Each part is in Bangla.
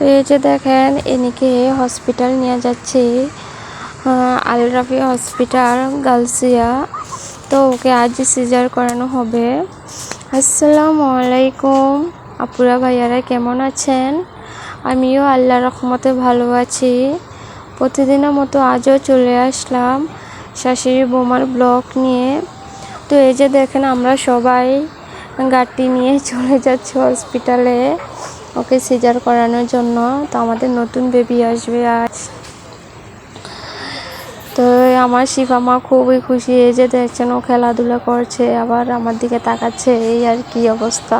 তো এই যে দেখেন, এনিকে হসপিটাল নিয়ে যাচ্ছে। আল রাফি হসপিটাল গালসিয়া। তো ওকে আজ সিজার করানো হবে। আসসালামু আলাইকুম। আপুরা ভাইয়ারা কেমন আছেন? আমিও আল্লাহ রহমতে ভালো আছি। প্রতিদিনের মতো আজও চলে আসলাম শাশুড়ি বোমার ব্লক নিয়ে। তো এই যে দেখেন, আমরা সবাই গাড়ি নিয়ে চলে যাচ্ছি হসপিটালে ওকে সিজার করানোর জন্য। তো আমাদের নতুন বেবি আসবে আজ। তো আমার শিফা মা খুবই খুশি এই যে দেখছেন, ও খেলাধুলা করছে, আবার আমার দিকে তাকাচ্ছে, এই আর কি অবস্থা।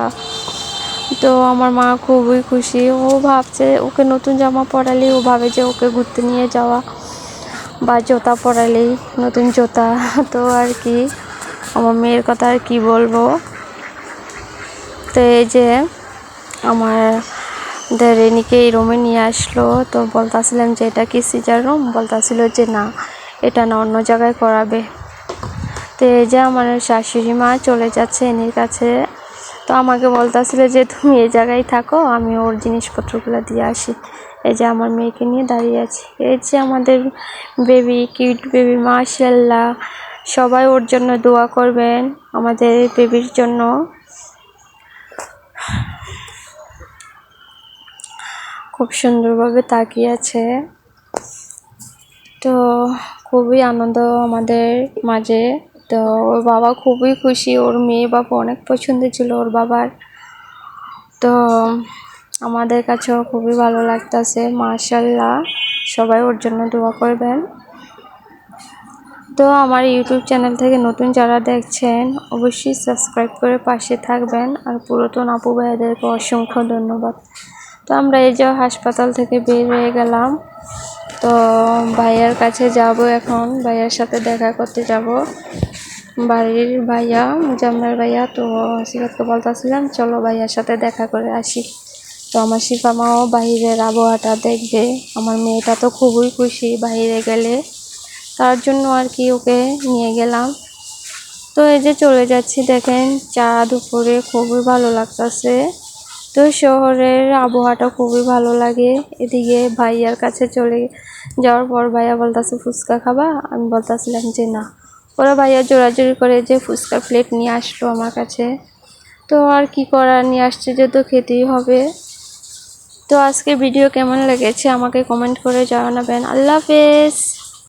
তো আমার মা খুবই খুশি, ও ভাবছে ওকে নতুন জামা পরালে ও ভাবে যে ওকে ঘুরতে নিয়ে যাওয়া বা জোতা পরালেই, নতুন জোতা। তো আর কি, আমার মেয়ের কথা আর কি বলব? তো এই যে আমার রেনিকে এই রুমে নিয়ে আসলো। তো বলতাছিলাম যে, এটা কি সিজার রুম বলতাছিল যে, না, এটা না, অন্য জায়গায় করাবে। তো এই যে আমার শাশুড়ি মা চলে যাচ্ছে এনির কাছে। তো আমাকে বলতাছিল যে, তুমি এই জায়গায় থাকো, আমি ওর জিনিসপত্রগুলো দিয়ে আসি। এই যে আমার মেয়েকে নিয়ে দাঁড়িয়ে আছি। এই যে আমাদের বেবি কিউট বেবি মাশাল্লাহ সবাই ওর জন্য দোয়া করবেন আমাদের বেবির জন্য। খুব সুন্দরভাবে তাকিয়ে আছে তো খুবই আনন্দ আমাদের মাঝে। তো ওর বাবা খুবই খুশি, ওর মেয়ে বাবা অনেক পছন্দ ছিল ওর বাবার। তো আমাদের কাছেও খুবই ভালো লাগতেছে মার্শাল্লাহ সবাই ওর জন্য দোয়া করবেন। তো আমার ইউটিউব চ্যানেল থেকে নতুন যারা দেখছেন, অবশ্যই সাবস্ক্রাইব করে পাশে থাকবেন। আর পুরাতন আপু ভাইয়াদেরকে অসংখ্য ধন্যবাদ। তো আমরা এই যে হাসপাতাল থেকে বের হয়ে গেলাম। তো ভাইয়ার কাছে যাব এখন। ভাইয়ার সাথে দেখা করতে যাব। বাড়ির ভাইয়া মুজাম্মের ভাইয়া, তো সিরাতকে বলতেছিলাম, চলো ভাইয়ার সাথে দেখা করে আসি। তো আমার শিফা মাও বাহিরের আবহাওয়াটা দেখবে। আমার মেয়েটা তো খুবই খুশি বাইরে গেলে। তার জন্য আর কি ওকে নিয়ে গেলাম। তো এই যে চলে যাচ্ছি, দেখেন, চা দুপুরে খুবই ভালো লাগতেছে। তো শহরের আবহাওয়াটা খুবই ভালো লাগে। এদিকে ভাইয়ার কাছে চলে যাওয়ার পর ভাইয়া বলতেছে, ফুচকা খাবা? আমি বলতেছিলাম যে, না। ওরা ভাইয়া জোরাজোরি করে যে ফুচকার প্লেট নিয়ে আসলো আমার কাছে। তো আর কি করার? নিয়ে আসছে যে তো খেতেই হবে। তো আজকে ভিডিও কেমন লেগেছে আমাকে কমেন্ট করে জানাবেন। আল্লাহ হাফেজ!